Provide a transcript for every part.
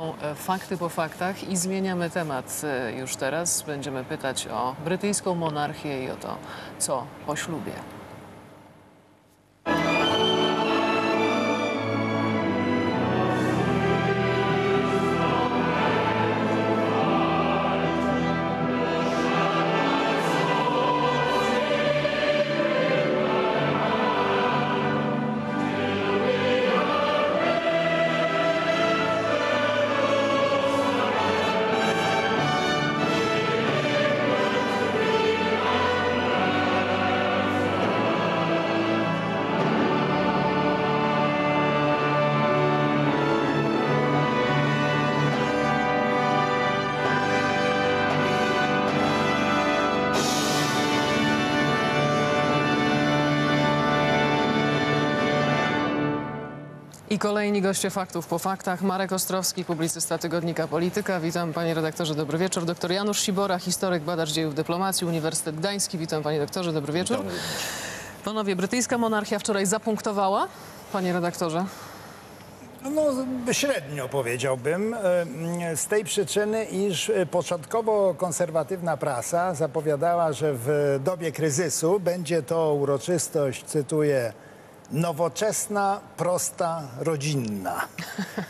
E, Fakty po faktach i zmieniamy temat e, już teraz. Będziemy pytać o brytyjską monarchię i o to, co po ślubie. I kolejni goście faktów po faktach. Marek Ostrowski, publicysta Tygodnika Polityka. Witam panie redaktorze, dobry wieczór. Doktor Janusz Sibora, historyk, badacz dziejów dyplomacji, Uniwersytet Gdański. Witam panie doktorze, dobry wieczór. Panowie, brytyjska monarchia wczoraj zapunktowała, panie redaktorze. No, średnio powiedziałbym, e, z tej przyczyny, iż początkowo konserwatywna prasa zapowiadała, że w dobie kryzysu będzie to uroczystość, cytuję, nowoczesna, prosta, rodzinna.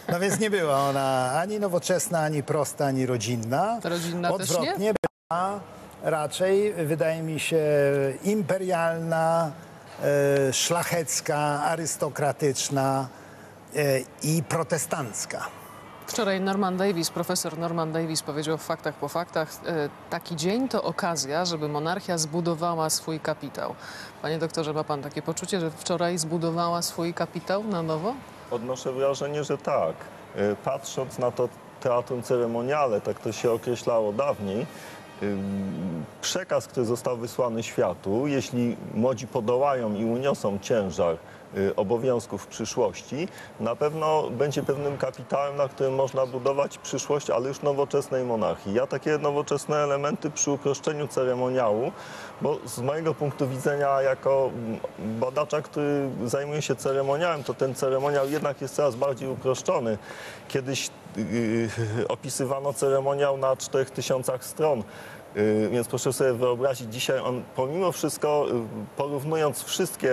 No więc nie była ona ani nowoczesna, ani prosta, ani rodzinna. Rodzinna też nie? Odwrotnie była raczej, wydaje mi się, imperialna, e, szlachecka, arystokratyczna e, i protestancka. Wczoraj Norman Davis, profesor Norman Davis powiedział w faktach po faktach, e, taki dzień to okazja, żeby monarchia zbudowała swój kapitał. Panie doktorze, ma pan takie poczucie, że wczoraj zbudowała swój kapitał na nowo? Odnoszę wrażenie, że tak. Y, Patrząc na to teatrum ceremoniale, tak to się określało dawniej, przekaz, który został wysłany światu, jeśli młodzi podołają i uniosą ciężar obowiązków w przyszłości, na pewno będzie pewnym kapitałem, na którym można budować przyszłość, ale już nowoczesnej monarchii. Ja takie nowoczesne elementy przy uproszczeniu ceremoniału, bo z mojego punktu widzenia jako badacza, który zajmuje się ceremoniałem, to ten ceremoniał jednak jest coraz bardziej uproszczony. Kiedyś yy, opisywano ceremoniał na 4000 stron. Yy, Więc proszę sobie wyobrazić, dzisiaj on pomimo wszystko, yy, porównując wszystkie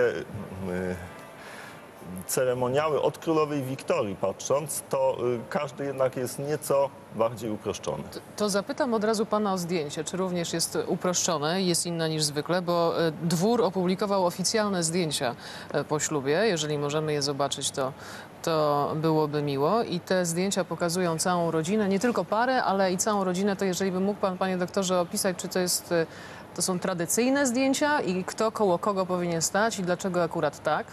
ceremoniały od królowej Wiktorii patrząc, to yy, każdy jednak jest nieco bardziej uproszczony. To zapytam od razu pana o zdjęcie. Czy również jest uproszczone, jest inna niż zwykle, bo e, dwór opublikował oficjalne zdjęcia e, po ślubie. Jeżeli możemy je zobaczyć, to, to byłoby miło. I te zdjęcia pokazują całą rodzinę, nie tylko parę, ale i całą rodzinę. To jeżeli by mógł pan, panie doktorze, opisać, czy to jest... To są tradycyjne zdjęcia i kto koło kogo powinien stać i dlaczego akurat tak?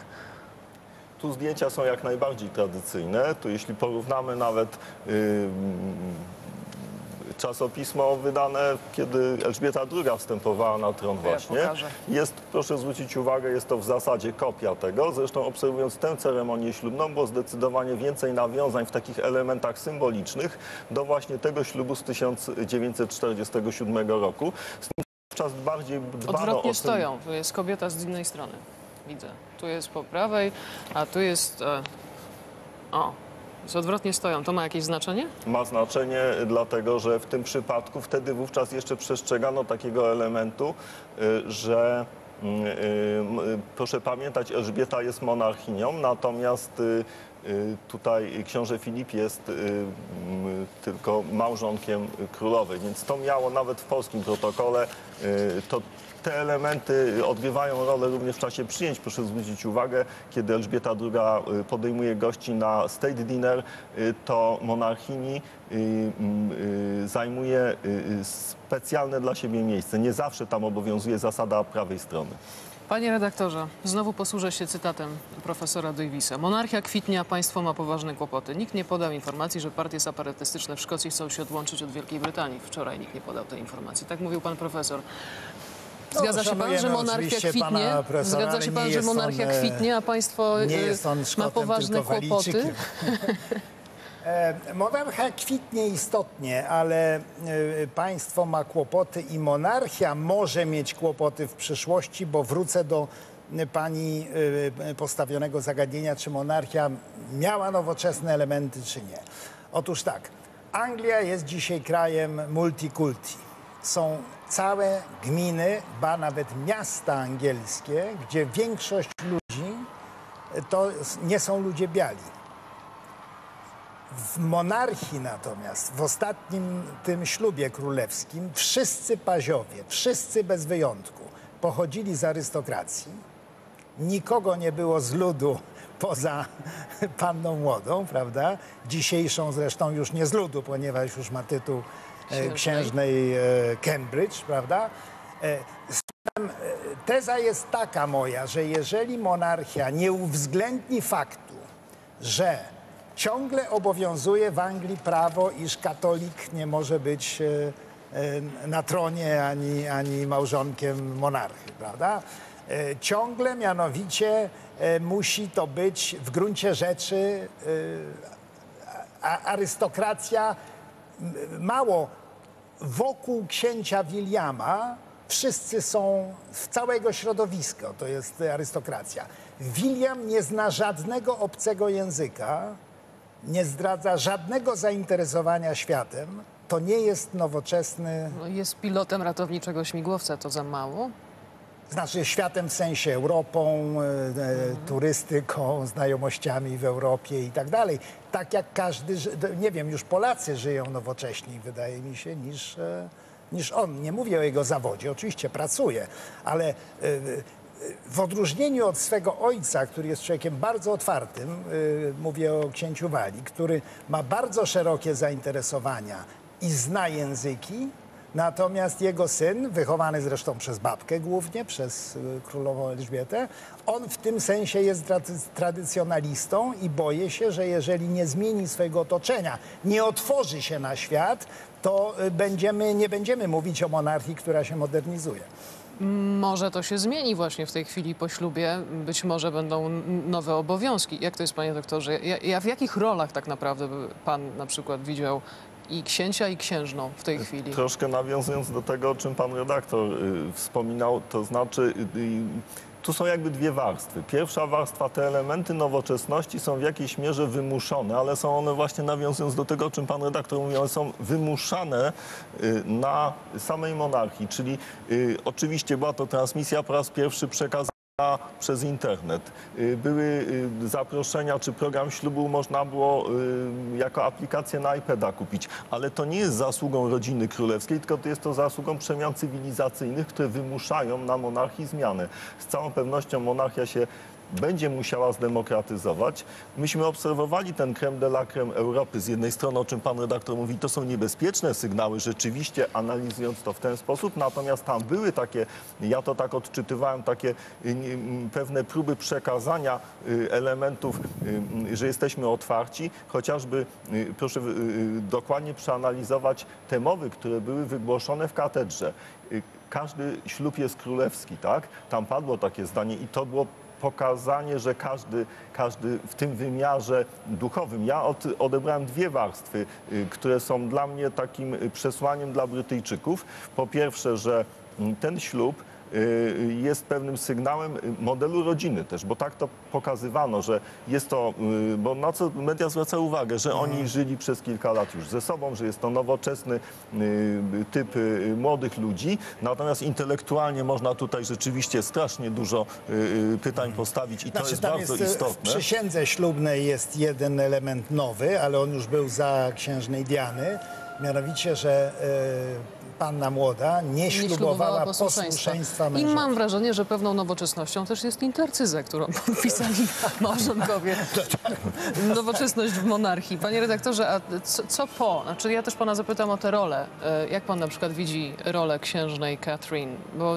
Tu zdjęcia są jak najbardziej tradycyjne. Tu jeśli porównamy nawet yy, czasopismo wydane, kiedy Elżbieta II wstępowała na tron właśnie. Jest, proszę zwrócić uwagę, jest to w zasadzie kopia tego. Zresztą obserwując tę ceremonię ślubną, było zdecydowanie więcej nawiązań w takich elementach symbolicznych do właśnie tego ślubu z 1947 roku. Z tym wówczas bardziej dbano o Odwrotnie stoją. Jest kobieta z innej strony. Widzę. Tu jest po prawej, a tu jest... E... O, jest odwrotnie stoją. To ma jakieś znaczenie? ma znaczenie, dlatego że w tym przypadku wtedy wówczas jeszcze przestrzegano takiego elementu, y, że y, y, proszę pamiętać, Elżbieta jest monarchinią, natomiast tutaj książę Filip jest tylko małżonkiem królowej, więc to miało nawet w polskim protokole to te elementy odgrywają rolę również w czasie przyjęć. Proszę zwrócić uwagę, kiedy Elżbieta II podejmuje gości na state dinner, y, to monarchini y, mm, y, zajmuje y, specjalne dla siebie miejsce. Nie zawsze tam obowiązuje zasada prawej strony. Panie redaktorze, znowu posłużę się cytatem profesora Davisa. Monarchia kwitnie, a państwo ma poważne kłopoty. Nikt nie podał informacji, że partie separatystyczne w Szkocji chcą się odłączyć od Wielkiej Brytanii. Wczoraj nikt nie podał tej informacji. Tak mówił pan profesor. Zgadza się pan, szanujemy że monarchia oczywiście kwitnie? Zgadza się pan, że jest on, monarchia e, kwitnie, a państwo Nie e, jest on ma poważne tylko kłopoty? E, Monarchia kwitnie istotnie, ale państwo ma kłopoty i monarchia może mieć kłopoty w przyszłości, bo wrócę do pani postawionego zagadnienia, czy monarchia miała nowoczesne elementy, czy nie. Otóż tak, Anglia jest dzisiaj krajem multikulti. Są całe gminy, ba nawet miasta angielskie, gdzie większość ludzi to nie są ludzie biali. W monarchii natomiast, w ostatnim tym ślubie królewskim, wszyscy paziowie, wszyscy bez wyjątku, pochodzili z arystokracji. Nikogo nie było z ludu poza panną młodą, prawda? Dzisiejszą zresztą już nie z ludu, ponieważ już ma tytuł e, Księżnej. księżnej e, Cambridge, prawda? E, e, Teza jest taka moja, że jeżeli monarchia nie uwzględni faktu, że ciągle obowiązuje w Anglii prawo, iż katolik nie może być e, e, na tronie ani, ani małżonkiem monarchy, prawda? E, Ciągle mianowicie e, musi to być w gruncie rzeczy arystokracja mało wokół księcia Williama wszyscy są z całego środowiska, to jest arystokracja. William nie zna żadnego obcego języka, nie zdradza żadnego zainteresowania światem. To nie jest nowoczesny, No, Jest pilotem ratowniczego śmigłowca, to za mało? Znaczy światem w sensie Europą, e, e, turystyką, znajomościami w Europie i tak dalej. Tak jak każdy, nie wiem, już Polacy żyją nowocześniej, wydaje mi się, niż, e, niż on. Nie mówię o jego zawodzie, oczywiście pracuje, ale e, w odróżnieniu od swego ojca, który jest człowiekiem bardzo otwartym, y, mówię o księciu Wali, który ma bardzo szerokie zainteresowania i zna języki, natomiast jego syn, wychowany zresztą przez babkę głównie, przez y, królową Elżbietę, on w tym sensie jest trady- tradycjonalistą i boję się, że jeżeli nie zmieni swojego otoczenia, nie otworzy się na świat, to y, będziemy, nie będziemy mówić o monarchii, która się modernizuje. Może to się zmieni właśnie w tej chwili po ślubie. Być może będą nowe obowiązki. Jak to jest, panie doktorze? Ja, ja w jakich rolach tak naprawdę pan na przykład widział i księcia, i księżną w tej chwili? Troszkę nawiązując do tego, o czym pan redaktor y, wspominał, to znaczy y, y, tu są jakby dwie warstwy. Pierwsza warstwa, te elementy nowoczesności są w jakiejś mierze wymuszone, ale są one właśnie nawiązując do tego, o czym pan redaktor mówił, one są wymuszane y, na samej monarchii, czyli y, oczywiście była to transmisja po raz pierwszy przekazana przez internet. Y, Były y, zaproszenia, czy program ślubu można było y, jako aplikację na iPada kupić, ale to nie jest zasługą rodziny królewskiej, tylko to jest to zasługą przemian cywilizacyjnych, które wymuszają na monarchii zmiany. Z całą pewnością monarchia się będzie musiała zdemokratyzować. Myśmy obserwowali ten creme de la creme Europy. Z jednej strony, o czym pan redaktor mówi, to są niebezpieczne sygnały, rzeczywiście analizując to w ten sposób, natomiast tam były takie, ja to tak odczytywałem, takie y, pewne próby przekazania y, elementów, y, że jesteśmy otwarci, chociażby proszę dokładnie przeanalizować te mowy, które były wygłoszone w katedrze. Każdy ślub jest królewski, tak? Tam padło takie zdanie i to było pokazanie, że każdy, każdy w tym wymiarze duchowym. Ja od, odebrałem dwie warstwy, y, które są dla mnie takim y, przesłaniem dla Brytyjczyków. Po pierwsze, że mm, ten ślub jest pewnym sygnałem y, modelu rodziny też, bo tak to pokazywano, że jest to, y, bo na co media zwracały uwagę, że oni żyli przez kilka lat już ze sobą, że jest to nowoczesny y, typ y, młodych ludzi, natomiast intelektualnie można tutaj rzeczywiście strasznie dużo y, y, pytań postawić i to jest bardzo jest, e, W istotne. przysiędze ślubnej jest jeden element nowy, ale on już był za księżnej Diany. Mianowicie, że panna młoda nie Nie ślubowała posłuszeństwa I męża. mam wrażenie, że pewną nowoczesnością też jest intercyza, którą podpisali małżonkowie. Nowoczesność w monarchii. Panie redaktorze, a co, co po? Znaczy ja też pana zapytam o tę rolę. E, Jak pan na przykład widzi rolę księżnej Catherine? Bo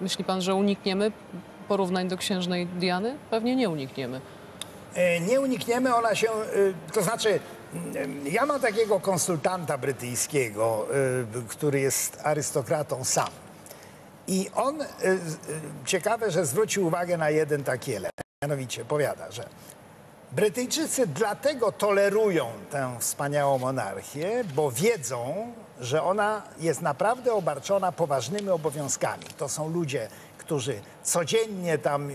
myśli pan, że unikniemy porównań do księżnej Diany? Pewnie nie unikniemy. E, Nie unikniemy, ona się, e, to znaczy, ja mam takiego konsultanta brytyjskiego, e, który jest arystokratą sam. I on, z- e, ciekawe, że zwrócił uwagę na jeden taki element. Mianowicie powiada, że Brytyjczycy dlatego tolerują tę wspaniałą monarchię, bo wiedzą, że ona jest naprawdę obarczona poważnymi obowiązkami. To są ludzie, którzy codziennie tam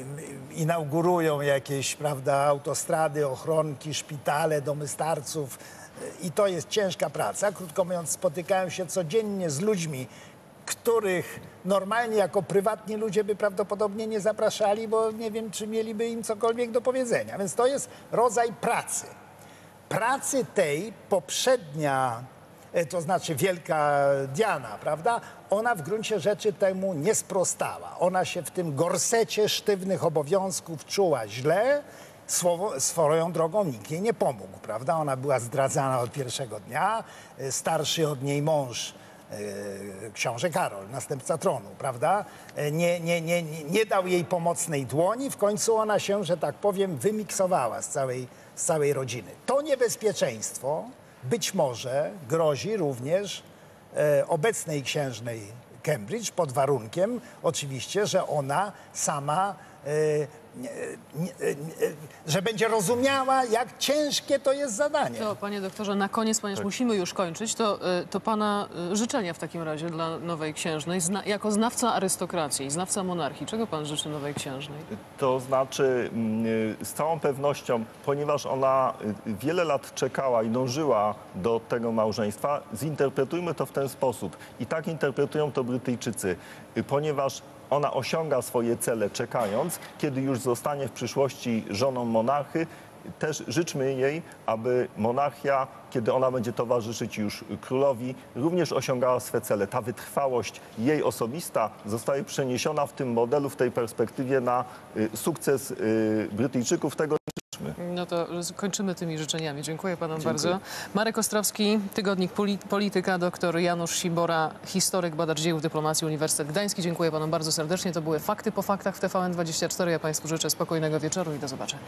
inaugurują jakieś, prawda, autostrady, ochronki, szpitale, domy starców, i to jest ciężka praca. Krótko mówiąc, spotykałem się codziennie z ludźmi, których normalnie jako prywatni ludzie by prawdopodobnie nie zapraszali, bo nie wiem, czy mieliby im cokolwiek do powiedzenia. Więc to jest rodzaj pracy. Pracy tej poprzednia, to znaczy Wielka Diana, prawda? Ona w gruncie rzeczy temu nie sprostała. Ona się w tym gorsecie sztywnych obowiązków czuła źle. Słowo, swoją drogą nikt jej nie pomógł, prawda? Ona była zdradzana od pierwszego dnia. E, Starszy od niej mąż e, książę Karol, następca tronu, prawda? E, nie, nie, nie, nie dał jej pomocnej dłoni, w końcu ona się, że tak powiem, wymiksowała z całej, z całej rodziny. To niebezpieczeństwo być może grozi również e, obecnej księżnej Cambridge pod warunkiem oczywiście, że ona sama e, że będzie rozumiała, jak ciężkie to jest zadanie. To, panie doktorze, na koniec, ponieważ musimy już kończyć, to, y, to pana życzenia w takim razie dla nowej księżnej, zna, jako znawca arystokracji, znawca monarchii. Czego pan życzy nowej księżnej? To znaczy, mm, z całą pewnością, ponieważ ona wiele lat czekała i dążyła do tego małżeństwa, zinterpretujmy to w ten sposób. I tak interpretują to Brytyjczycy, ponieważ ona osiąga swoje cele czekając, kiedy już zostanie w przyszłości żoną monarchy, też życzmy jej, aby monarchia, kiedy ona będzie towarzyszyć już królowi, również osiągała swe cele. Ta wytrwałość jej osobista zostaje przeniesiona w tym modelu, w tej perspektywie na y, sukces y, Brytyjczyków. Tego. No to kończymy tymi życzeniami. Dziękuję panom bardzo. Marek Ostrowski, Tygodnik Poli- Polityka, doktor Janusz Sibora, historyk, badacz dziejów dyplomacji, Uniwersytet Gdański. Dziękuję panom bardzo serdecznie. To były Fakty po faktach w TVN24. Ja państwu życzę spokojnego wieczoru i do zobaczenia.